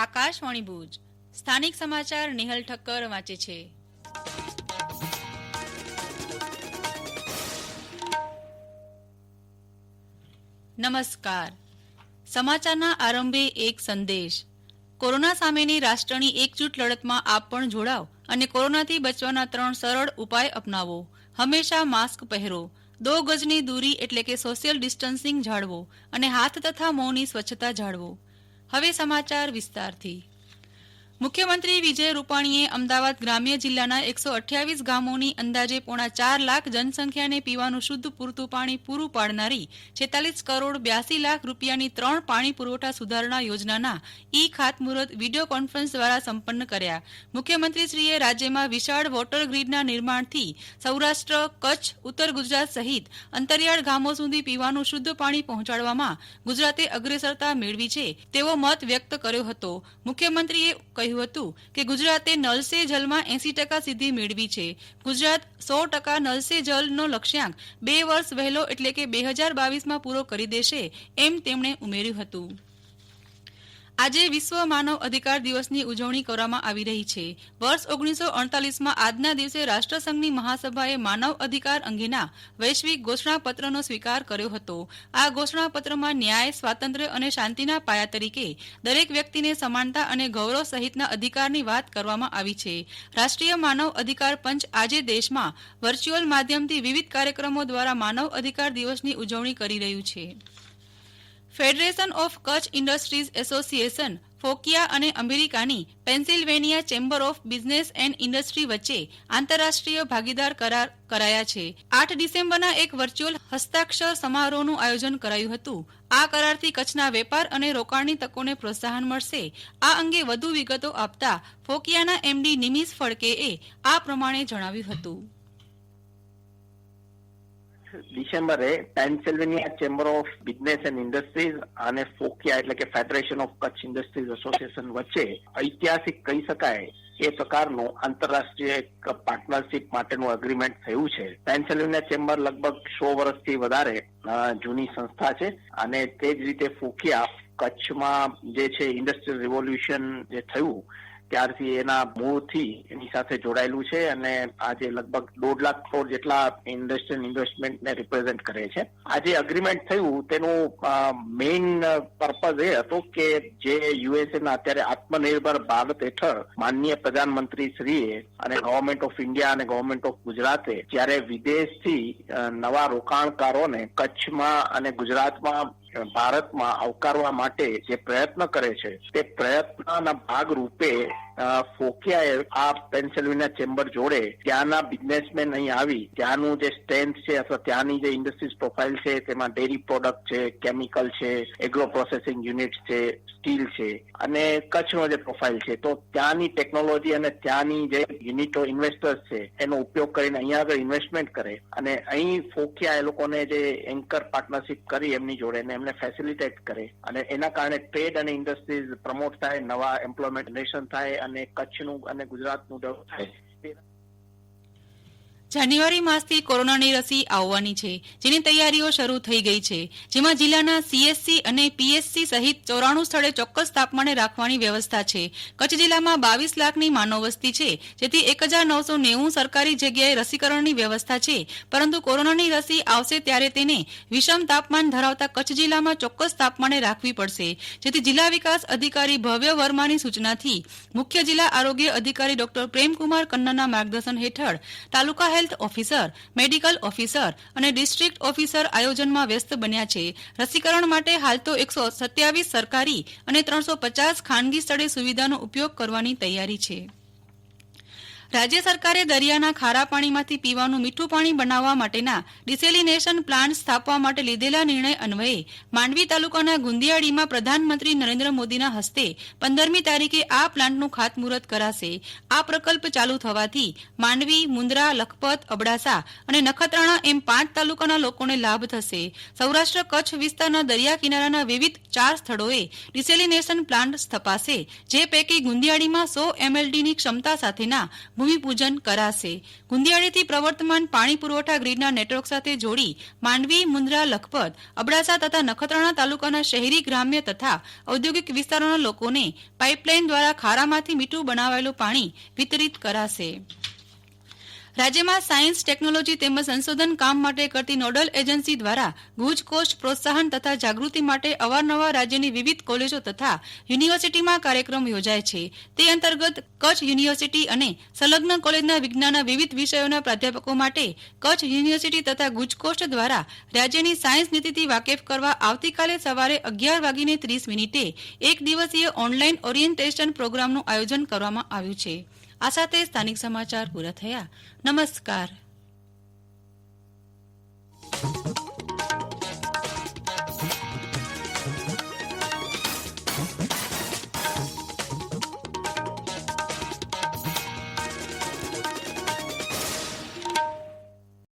આકાશવાણી ભુજ. સ્થાનિક સમાચાર નિહલ ઠક્કર વાંચે છે. નમસ્કાર. સમાચારના આરંભે એક સંદેશ. કોરોના સામેની રાષ્ટ્રની એકજૂટ લડતમાં આપ પણ જોડાવ અને કોરોનાથી બચવાના ત્રણ સરળ ઉપાય અપનાવો. હંમેશા માસ્ક પહેરો. દો ગજની દૂરી એટલે કે સોશિયલ ડિસ્ટન્સિંગ જાળવો અને હાથ તથા મોંની સ્વચ્છતા જાળવો. હવે સમાચાર વિસ્તારથી. મુખ્યમંત્રી વિજય રૂપાણીએ અમદાવાદ ગ્રામ્ય જિલ્લાના એકસો અઠ્યાવીસ ગામોની અંદાજે પોણા ચાર લાખ જનસંખ્યાને પીવાનું શુદ્ધ પૂરતું પાણી પૂરું પાડનારી છેતાલીસ કરોડ બ્યાસી લાખ રૂપિયાની ત્રણ પાણી પુરવઠા સુધારણા યોજનાના ઈ ખાતમુહૂર્ત વીડિયો કોન્ફરન્સ દ્વારા સંપન્ન કર્યા. મુખ્યમંત્રીશ્રીએ રાજ્યમાં વિશાળ વોટર ગ્રીડના નિર્માણથી સૌરાષ્ટ્ર, કચ્છ, ઉત્તર ગુજરાત સહિત અંતરિયાળ ગામો સુધી પીવાનું શુદ્ધ પાણી પહોંચાડવામાં ગુજરાતે અગ્રેસરતા મેળવી છે તેવો મત વ્યક્ત કર્યો હતો. મુખ્યમંત્રીએ કહ્યું હતું કે ગુજરાતે નલ સે જલમાં એસી ટકા સિદ્ધિ મેળવી છે. ગુજરાત સો ટકા નલ સે જલનો લક્ષ્યાંક બે વર્ષ વહેલો એટલે કે બે હજાર બાવીસમાં પૂરો કરી દેશે, એમ તેમણે ઉમેર્યું હતું. આજે વિશ્વ માનવ અધિકાર દિવસની ઉજવણી કરવામાં આવી રહી છે. વર્ષ ઓગણીસો અડતાલીસમાં આજના દિવસે રાષ્ટ્રસંઘની મહાસભાએ માનવ અધિકાર અંગેના વૈશ્વિક ઘોષણાપત્રનો સ્વીકાર કર્યો હતો. આ ઘોષણાપત્રમાં ન્યાય, સ્વાતંત્ર્ય અને શાંતિના પાયા તરીકે દરેક વ્યક્તિને સમાનતા અને ગૌરવ સહિતના અધિકારની વાત કરવામાં આવી છે. રાષ્ટ્રીય માનવ અધિકાર પંચ આજે દેશમાં વર્ચ્યુઅલ માધ્યમથી વિવિધ કાર્યક્રમો દ્વારા માનવ અધિકાર દિવસની ઉજવણી કરી રહ્યું છે. Federation of Kutch industries association, FOCIA અને અમેરિકાની Pennsylvania chamber of business and industry વચ્ચે આંતરરાષ્ટ્રીય ભાગીદાર કરાર કરાયા છે. આઠ ડિસેમ્બરના એક વર્ચ્યુઅલ હસ્તાક્ષર સમારોહનું આયોજન કરાયું હતું. આ કરારથી કચ્છના વેપાર અને રોકાણની તકોને પ્રોત્સાહન મળશે. આ અંગે વધુ વિગતો આપતા ફોકિયાના એમડી નિમિષ ફડકેએ આ પ્રમાણે જણાવ્યું હતું. ડિસેમ્બરે Pennsylvania chamber of business and industries અને ફોકિયા એટલે કે federation of Kutch industries association વચ્ચે ઐતિહાસિક કહી શકાય એ પ્રકારનું આંતરરાષ્ટ્રીય એક પાર્ટનરશિપ માટેનું એગ્રીમેન્ટ થયું છે. પેન્સિલ્વેનિયા ચેમ્બર લગભગ સો વર્ષથી વધારે જૂની સંસ્થા છે અને તે જ રીતે ફોકિયા કચ્છમાં જે છે ઇન્ડસ્ટ્રીયલ રિવોલ્યુશન જે થયું ત્યારથી એના મૂળથી એની સાથે જોડાયેલું છે અને આજે લગભગ દોઢ લાખ કરોડ જેટલા ઇન્ડસ્ટ્રીયલ ઇન્વેસ્ટમેન્ટને રિપ્રેઝેન્ટ કરે છે. આ જે અગ્રીમેન્ટ થયું, તેનું મેઇન પર્પઝ એ હતો કે જે યુએસએના અત્યારે આત્મનિર્ભર ભારત હેઠળ માનનીય પ્રધાનમંત્રી શ્રીએ અને ગવર્મેન્ટ ઓફ ઇન્ડિયા અને ગવર્મેન્ટ ઓફ ગુજરાતે જ્યારે વિદેશથી નવા રોકાણકારોને કચ્છમાં અને ગુજરાતમાં ભારતમાં આવકારવા માટે જે પ્રયત્ન કરે છે તે પ્રયત્નના ભાગ રૂપે ફોકિયાએ આ પેન્સિલ્વેનિયા ચેમ્બર જોડે ત્યાંના બિઝનેસમેન અહીં આવી, ત્યાંનું જે સ્ટ્રેન્થ છે અથવા ત્યાંની જે ઇન્ડસ્ટ્રીઝ પ્રોફાઇલ છે, તેમાં ડેરી પ્રોડક્ટ છે કેમિકલ છે એગ્રો પ્રોસેસિંગ યુનિટ છે સ્ટીલ છે, અને કચ્છનો જે પ્રોફાઇલ છે. તો ત્યાંની ટેકનોલોજી અને ત્યાંની જે યુનિટો ઇન્વેસ્ટર્સ છે, એનો ઉપયોગ કરીને અહીંયા આગળ ઇન્વેસ્ટમેન્ટ કરે અને અહીં ફોકિયા એ લોકોને જે એન્કર પાર્ટનરશિપ કરી એમની જોડે ને એમને ફેસિલિટેટ કરે. અને એના કારણે ટ્રેડ અને ઇન્ડસ્ટ્રીઝ પ્રમોટ થાય, નવા એમ્પ્લોયમેન્ટ જનરેશન થાય અને કચ્છનું અને ગુજરાતનું ડેવલપ થાય. જાન્યુઆરી માસથી કોરોનાની રસી આવવાની છે, જેની તૈયારીઓ શરૂ થઈ ગઈ છે. જેમાં જિલ્લાના સીએસસી અને પીએસસી સહિત ચોરાણું સ્થળે ચોક્કસ તાપમાને રાખવાની વ્યવસ્થા છે. કચ્છ જિલ્લામાં બાવીસ લાખની માનવ વસ્તી છે, જેથી એક સરકારી જગ્યાએ રસીકરણની વ્યવસ્થા છે. પરંતુ કોરોનાની રસી આવશે ત્યારે તેને વિષમ તાપમાન ધરાવતા કચ્છ જિલ્લામાં ચોક્કસ તાપમાને રાખવી પડશે. જેથી જિલ્લા વિકાસ અધિકારી ભવ્ય વર્માની સૂચનાથી મુખ્ય જિલ્લા આરોગ્ય અધિકારી ડોક્ટર પ્રેમકુમાર કન્નરના માર્ગદર્શન હેઠળ taluka health officer, medical officer અને ડિસ્ટ્રિક્ટ ઓફિસર આયોજનમાં વ્યસ્ત બન્યા છે. રસીકરણ માટે હાલ તો એકસો સત્યાવીસ સરકારી અને ત્રણસો પચાસ ખાનગી સ્થળે સુવિધાનો ઉપયોગ કરવાની તૈયારી છે. રાજ્ય સરકારે દરિયાના ખારા પાણીમાંથી પીવાનું મીઠું પાણી બનાવવા માટેના ડિસેલિનેશન પ્લાન્ટ સ્થાપવા માટે લીધેલા નિર્ણય અન્વયે માંડવી તાલુકાના ગુંદિયાળીમાં પ્રધાનમંત્રી નરેન્દ્ર મોદીના હસ્તે પંદરમી તારીખે આ પ્લાન્ટનું ખાતમુહૂર્ત કરાશે. આ પ્રકલ્પ ચાલુ થવાથી માંડવી, મુન્દ્રા, લખપત, અબડાસા અને નખત્રાણા એમ પાંચ તાલુકાના લોકોને લાભ થશે. સૌરાષ્ટ્ર કચ્છ વિસ્તારના દરિયા કિનારાના વિવિધ ચાર સ્થળોએ ડિસેલિનેશન પ્લાન્ટ સ્થપાશે, જે પૈકી ગુંદિયાળીમાં સો એમએલડીની ક્ષમતા સાથેના ભૂમિપૂજન કરાશે. ગુંદિયાળીથી પ્રવર્તમાન પાણી પુરવઠા ગ્રીડના નેટવર્ક સાથે જોડી માંડવી મુન્દ્રા લખપત, અબડાસા તથા નખત્રાણા તાલુકાના શહેરી ગ્રામ્ય તથા ઔદ્યોગિક વિસ્તારોના લોકોને પાઇપલાઇન દ્વારા ખારામાંથી મીઠું બનાવાયેલું પાણી વિતરિત કરાશે. રાજ્યમાં સાયન્સ, ટેકનોલોજી તેમજ સંશોધન કામ માટે કરતી નોડલ એજન્સી દ્વારા ગુજ કોસ્ટ પ્રોત્સાહન તથા જાગૃતિ માટે અવારનવાર રાજ્યની વિવિધ કોલેજો તથા યુનિવર્સિટીમાં કાર્યક્રમ યોજાય છે. તે અંતર્ગત કચ્છ યુનિવર્સિટી અને સંલગ્ન કોલેજના વિજ્ઞાનના વિવિધ વિષયોના પ્રાધ્યાપકો માટે કચ્છ યુનિવર્સિટી તથા ગુજકોસ્ટ દ્વારા રાજ્યની સાયન્સ નીતિથી વાકેફ કરવા આવતીકાલે સવારે અગિયાર વાગીને ત્રીસ મિનિટે એક દિવસીય ઓનલાઈન ઓરિએન્ટેશન પ્રોગ્રામનું આયોજન કરવામાં આવ્યું છે. આ સાથે સ્થાનિક સમાચાર પૂરા થયા. નમસ્કાર.